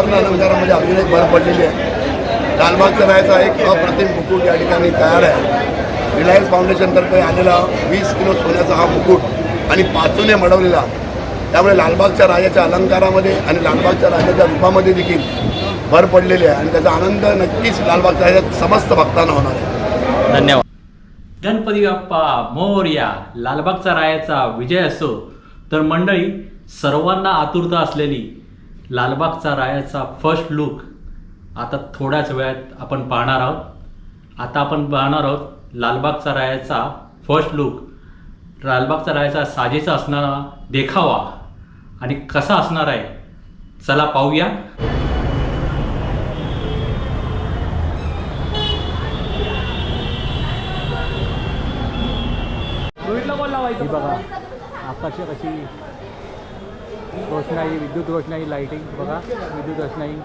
सुवर्ण अलंकारामध्ये अजून एक भर पडलेली आहे. लालबागच्या राजाचा एक अप्रतिम मुकुट या ठिकाणी तयार आहे. रिलायन्स फाउंडेशनतर्फे आलेला वीस किलो सोन्याचा हा मुकुट आणि पाचूने मडवलेला. त्यामुळे लालबागच्या राजाच्या अलंकारामध्ये आणि लालबागच्या राजाच्या रूपामध्ये देखील भर पडलेली आहे. आणि त्याचा आनंद नक्कीच लालबागच्या राजाच्या समस्त भक्तांना होणार आहे. धन्यवाद. गणपती बाप्पा मोरया लालबागचा रायाचा विजय असो तर मंडळी सर्वांना आतुरता असलेली लालबागचा रायाचा फर्स्ट लुक आता थोड्याच वेळात आपण पाहणार आहोत. आता आपण पाहणार आहोत लालबागचा रायाचा फर्स्ट लुक लालबागचा रायाचा साजेसा असणारा देखावा आणि कसा असणार आहे? चला पाहूया. ही बघा आकाश कशी रोषणाई विद्युत रोषणाई लाईटिंग बघा विद्युत रोषणाई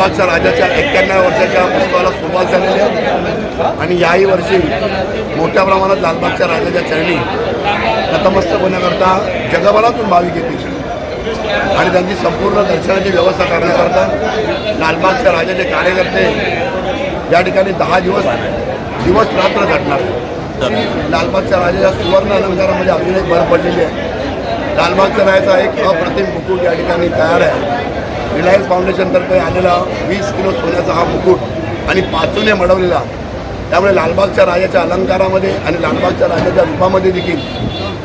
लालबागच्या राजाच्या एक्क्याण्णव वर्षाच्या उत्सवाला सुरुवात झालेली आहे. आणि याही वर्षी मोठ्या प्रमाणात लालबागच्या राजाच्या चरणी नतमस्तक होण्याकरता जगभरातून भाविक येतील. आणि त्यांची संपूर्ण दर्शनाची व्यवस्था करण्याकरता लालबागच्या राजाचे कार्यकर्ते या ठिकाणी दहा दिवस दिवस रात्र झटणार लालबागच्या राजाच्या सुवर्ण अलंकारामध्ये अजून एक भर पडलेली आहे. लालबागच्या राजाचा एक अप्रतिम मुकुट या ठिकाणी तयार आहे. रिलायन्स फाउंडेशनतर्फे आलेला वीस किलो सोन्याचा हा मुकुट आणि पाचूने मडवलेला त्यामुळे लालबागच्या राजाच्या अलंकारामध्ये आणि लालबागच्या राजाच्या रूपामध्ये देखील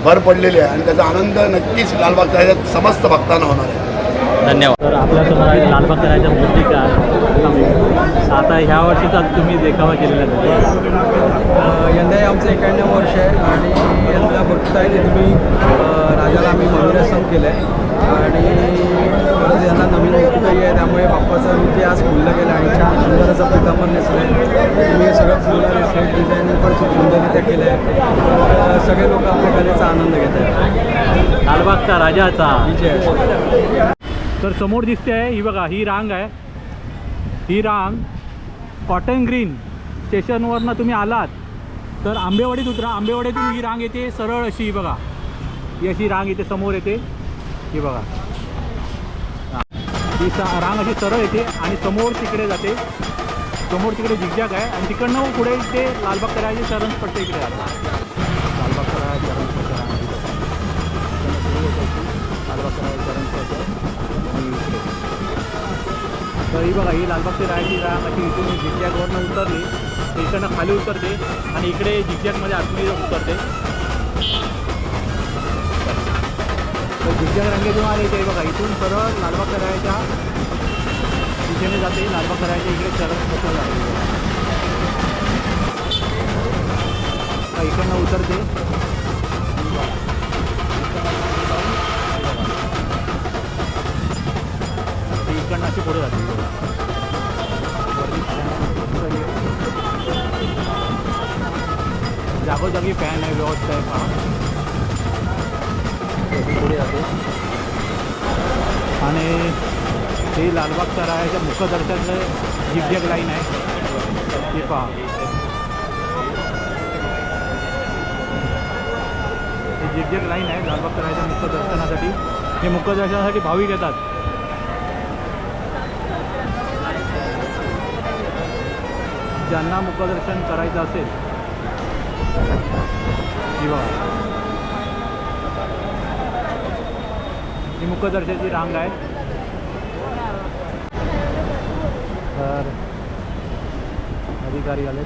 भर पडलेली आहे. आणि त्याचा आनंद नक्कीच लालबागच्या राजाच्या समस्त भक्तांना होणार आहे. धन्यवाद. तर आपल्यासमोर आहे लालबागच्या राजा मूर्तिकार. आता ह्या वर्षीचा तुम्ही देखावा केलेला यंदा हे आमचं एकाण्णव वर्ष आहे आणि यंदा बघताय की तुम्ही राजाला आम्ही मंदिरासन केलं आहे आणि परत यंदा नवीन मुकुटही आहे बाप्पाचं नृत्य आज फुललं गेलं आणि छान सुंदर असं पितांबर नेसलं आहे. तुम्ही सगळं फुललं नेसलं डिझायनिंग पण खूप सुंदररित्या केलं आहे. सगळे लोक आपल्या कलेचा आनंद घेत आहेत. लालबागचा राजाचा. विजय. तर समोर दिसते आहे ही बघा ही रांग आहे. ही रांग कॉटन ग्रीन स्टेशनवरनं तुम्ही आलात तर आंबेवाडीत उतरा आंबेवाडीतून ही रांग येते सरळ अशी बघा. ही अशी रांग येते समोर येते. ही बघा. ही सा रांग अशी सरळ येते आणि समोर तिकडे जाते. समोर तिकडे झिकझॅक आहे आणि तिकडनं पुढे ते लालबाग करायचे शरणपट्टे इकडे जातात. लालबाग करायचे चरण आहे लालबाग करायचे शरणपट्टे आणि तर ही बघा ही लालबागची राहायची रांग अशी इथून झिकझॅकवरनं उतरली. इकडनं खाली उतरते आणि इकडे झिकझॅकमध्ये आतमध्ये उतरते. तर दुसऱ्या रांगेतून आले ते बघा इथून सरळ लालबाग करायच्या दिशेने जाते. लालबाग करायच्या इकडे चरण बसून जाते इकडनं उतरते. इकडनं अशी पुढे जाते. जागोजागी फॅन आहे व्यवस्था आहे पहा. पुढे जाते. आणि हे लालबाग रायाच्या मुखदर्शनचं जिगजग लाईन आहे. ते पहा. हे जिगजग लाईन आहे लालबाग रायाच्या मुखदर्शनासाठी. हे मुखदर्शनासाठी भाविक येतात. ज्यांना मुखदर्शन करायचं असेल. किंवा ही मुखदर्शनाची रांग आहे. तर अधिकारी आले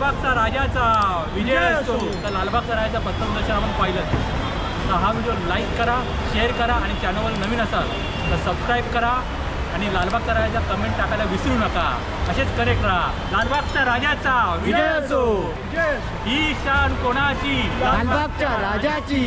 लालबागचा राजाचा विजय असो. तर लालबागचा राजाचा प्रथम दर्शन आपण पाहिलं. तर हा व्हिडिओ लाईक करा शेअर करा आणि चॅनलवर नवीन असाल तर सबस्क्राईब करा. आणि लालबागचा राजाचा कमेंट टाकायला विसरू नका. असेच करेक्ट राहा. लालबागचा राजाचा विजय असो. ही शान कोणाची? लालबागच्या राजाची.